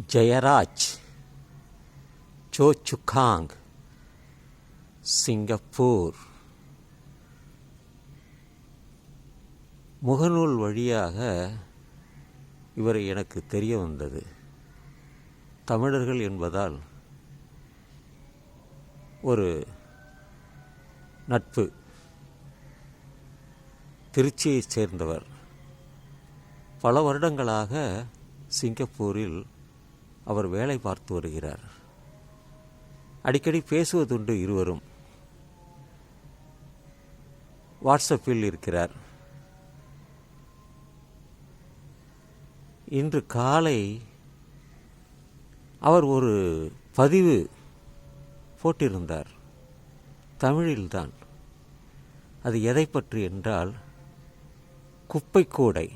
Jayaraj so சுக்காங் Singapore முகநூல் வழியாக இவரை எனக்கு தெரிய வந்தது. தமிழர்கள் என்பதால் ஒரு நட்பு. திருச்சியைச் சேர்ந்தவர். பல வருடங்களாக சிங்கப்பூரில் அவர் வேலை பார்த்து வருகிறார். அடிக்கடி பேசுவதுண்டு இருவரும். வாட்ஸ்அப்பில் இருக்கிறார். இன்று காலை அவர் ஒரு பதிவு போட்டிருந்தார். தமிழில்தான். அது எதை பற்றி என்றால் குப்பைக்கூடை.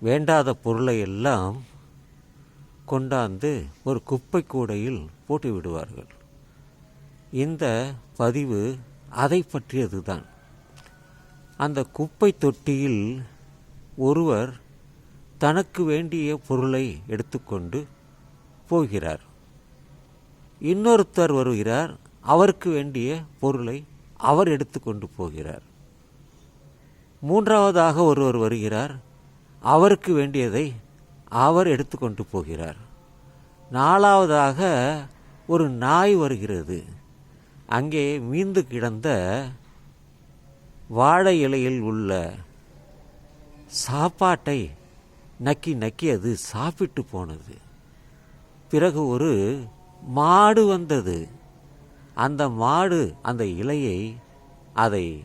வேண்டாத பொருளை எல்லாம் கொண்டாந்து ஒரு குப்பை கூடையில் போட்டு விடுவார்கள் இந்த பதிவு அதை பற்றியது தான் அந்த குப்பை தொட்டியில் ஒருவர் தனக்கு வேண்டிய பொருளை எடுத்துக்கொண்டு போகிறார். இன்னொருத்தர் வருகிறார் அவருக்கு வேண்டிய பொருளை அவர் எடுத்துக்கொண்டு போகிறார். மூன்றாவதாக ஒருவர் வருகிறார் அவருக்கு வேண்டியதை அவர் எடுத்துக்கொண்டு போகிறார். நாலாவதாக ஒரு நாய் வருகிறது. அங்கே மீந்து கிடந்த வாழை இலையில் உள்ள சாப்பாட்டை நக்கி நக்கி அது சாப்பிட்டு போனது. பிறகு ஒரு மாடு வந்தது. அந்த மாடு அந்த இலையை அதை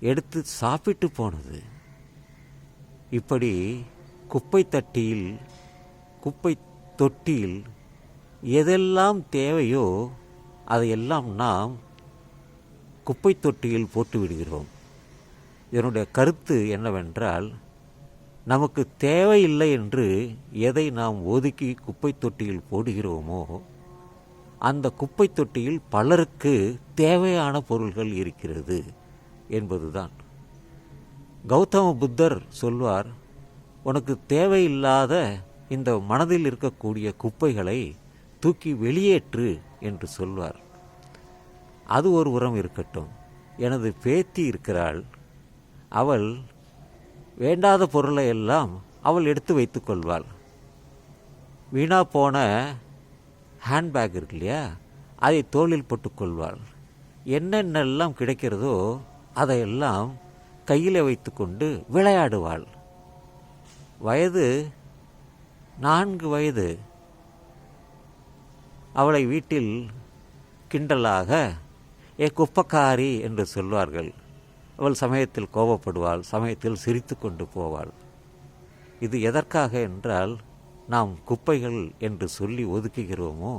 எடுத்து சாப்பிட்டு போனது. இப்படி குப்பை தட்டியில் குப்பை தொட்டியில் எதெல்லாம் தேவையோ அதையெல்லாம் நாம் குப்பை தொட்டியில் போட்டு விடுகிறோம். இதனுடைய கருத்து என்னவென்றால் நமக்கு தேவையில்லை என்று எதை நாம் ஒதுக்கி குப்பை தொட்டியில் போடுகிறோமோ அந்த குப்பை தொட்டியில் பலருக்கு தேவையான பொருள்கள் இருக்கிறது என்பதுதான். கௌதம புத்தர் சொல்வார் உனக்கு தேவையில்லாத இந்த மனதில் இருக்கக்கூடிய குப்பைகளை தூக்கி வெளியேற்று என்று சொல்வார். அது ஒரு உரம் இருக்கட்டும். எனது பேத்தி இருக்கிறாள். அவள் வேண்டாத பொருளை எல்லாம் அவள் எடுத்து வைத்துக்கொள்வாள் வீணா போன ஹேண்ட்பேக் இருக்கு இல்லையா? அதை தோளில் போட்டுக்கொள்வாள் என்னென்னெல்லாம் கிடைக்கிறதோ அதையெல்லாம் கையில் வைத்துக்கொண்டு விளையாடுவாள். வயது நான்கு வயது. அவளை வீட்டில் கிண்டலாக ஏ குப்பக்காரி என்று சொல்வார்கள். அவள் சமயத்தில் கோபப்படுவாள் சமயத்தில் சிரித்து கொண்டு போவாள். இது எதற்காக என்றால் நாம் குப்பைகள் என்று சொல்லி ஒதுக்குகிறோமோ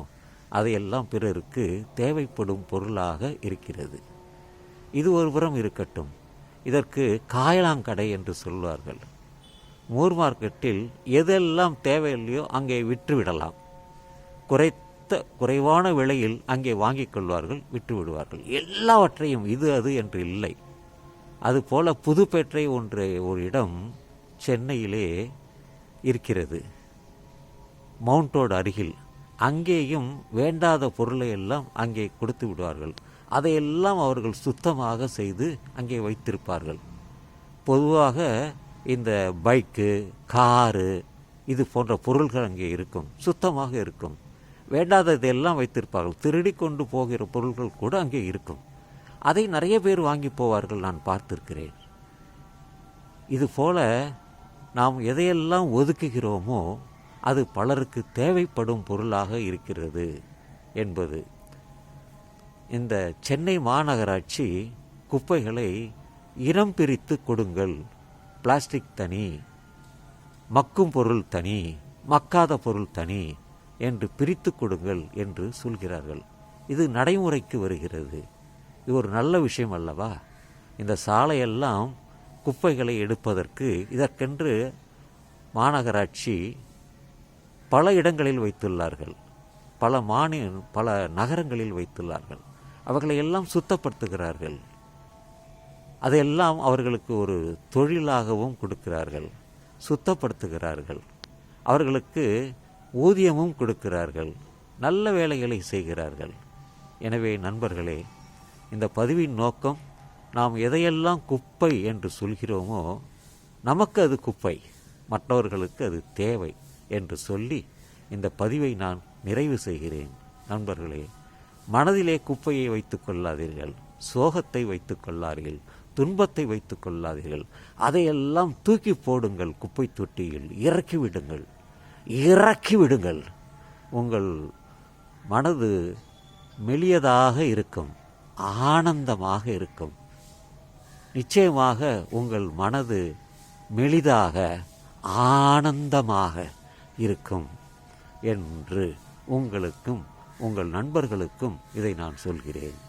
அதையெல்லாம் பிறருக்கு தேவைப்படும் பொருளாக இருக்கிறது. இது ஒரு புறம் இருக்கட்டும். இதற்கு காயலாங்கடை என்று சொல்வார்கள். மூர் மார்க்கெட்டில் எதெல்லாம் தேவையில்லையோ அங்கே விற்று விடலாம் குறைத்த குறைவான விலையில் அங்கே வாங்கிக் கொள்வார்கள் விற்று விடுவார்கள் எல்லாவற்றையும் இது அது என்று இல்லை. அதுபோல புதுப்பேட்டை ஒன்று ஒரு இடம் சென்னையிலே இருக்கிறது. மவுண்டோடு அருகில். அங்கேயும் வேண்டாத பொருளை எல்லாம் அங்கே கொடுத்து விடுவார்கள். அதையெல்லாம் அவர்கள் சுத்தமாக செய்து அங்கே வைத்திருப்பார்கள். பொதுவாக இந்த பைக்கு காரு இது போன்ற பொருள்கள் அங்கே இருக்கும். சுத்தமாக இருக்கும். வேண்டாததையெல்லாம் வைத்திருப்பார்கள். திருடி கொண்டு போகிற பொருள்கள் கூட அங்கே இருக்கும். அதை நிறைய பேர் வாங்கி போவார்கள் நான் பார்த்திருக்கிறேன். இது போல நாம் எதையெல்லாம் ஒதுக்குகிறோமோ அது பலருக்கு தேவைப்படும் பொருளாக இருக்கிறது என்பது. இந்த சென்னை மாநகராட்சி குப்பைகளை இனம் பிரித்து கொடுங்கள். பிளாஸ்டிக் தனி மக்கும் பொருள் தனி மக்காத பொருள் தனி என்று பிரித்து கொடுங்கள் என்று சொல்கிறார்கள். இது நடைமுறைக்கு வருகிறது. இது ஒரு நல்ல விஷயம் அல்லவா? இந்த சாலையெல்லாம் குப்பைகளை எடுப்பதற்கு இதற்கென்று மாநகராட்சி பல இடங்களில் வைத்துள்ளார்கள். பல மாநில பல நகரங்களில் வைத்துள்ளார்கள். அவர்களை எல்லாம் சுத்தப்படுத்துகிறார்கள். அதையெல்லாம் அவர்களுக்கு ஒரு தொழிலாகவும் கொடுக்கிறார்கள் சுத்தப்படுத்துகிறார்கள். அவர்களுக்கு ஊதியமும் கொடுக்கிறார்கள் நல்ல வேலைகளை செய்கிறார்கள். எனவே நண்பர்களே இந்த பதிவின் நோக்கம் நாம் எதையெல்லாம் குப்பை என்று சொல்கிறோமோ நமக்கு அது குப்பை மற்றவர்களுக்கு அது தேவை என்று சொல்லி இந்த பதிவை நான் நிறைவு செய்கிறேன். நண்பர்களே மனதிலே குப்பையை வைத்துக் கொள்ளாதீர்கள் சோகத்தை வைத்துக் கொள்ளார்கள் துன்பத்தை வைத்துக் கொள்ளாதீர்கள். அதையெல்லாம் தூக்கி போடுங்கள் குப்பை தொட்டியில் இறக்கி விடுங்கள். இறக்கி விடுங்கள். உங்கள் மனது மெலியதாக இருக்கும் ஆனந்தமாக இருக்கும். நிச்சயமாக உங்கள் மனது மெலிதாக ஆனந்தமாக இருக்கும் என்று உங்களுக்கும் உங்கள் நண்பர்களுக்கும் இதை நான் சொல்கிறேன்.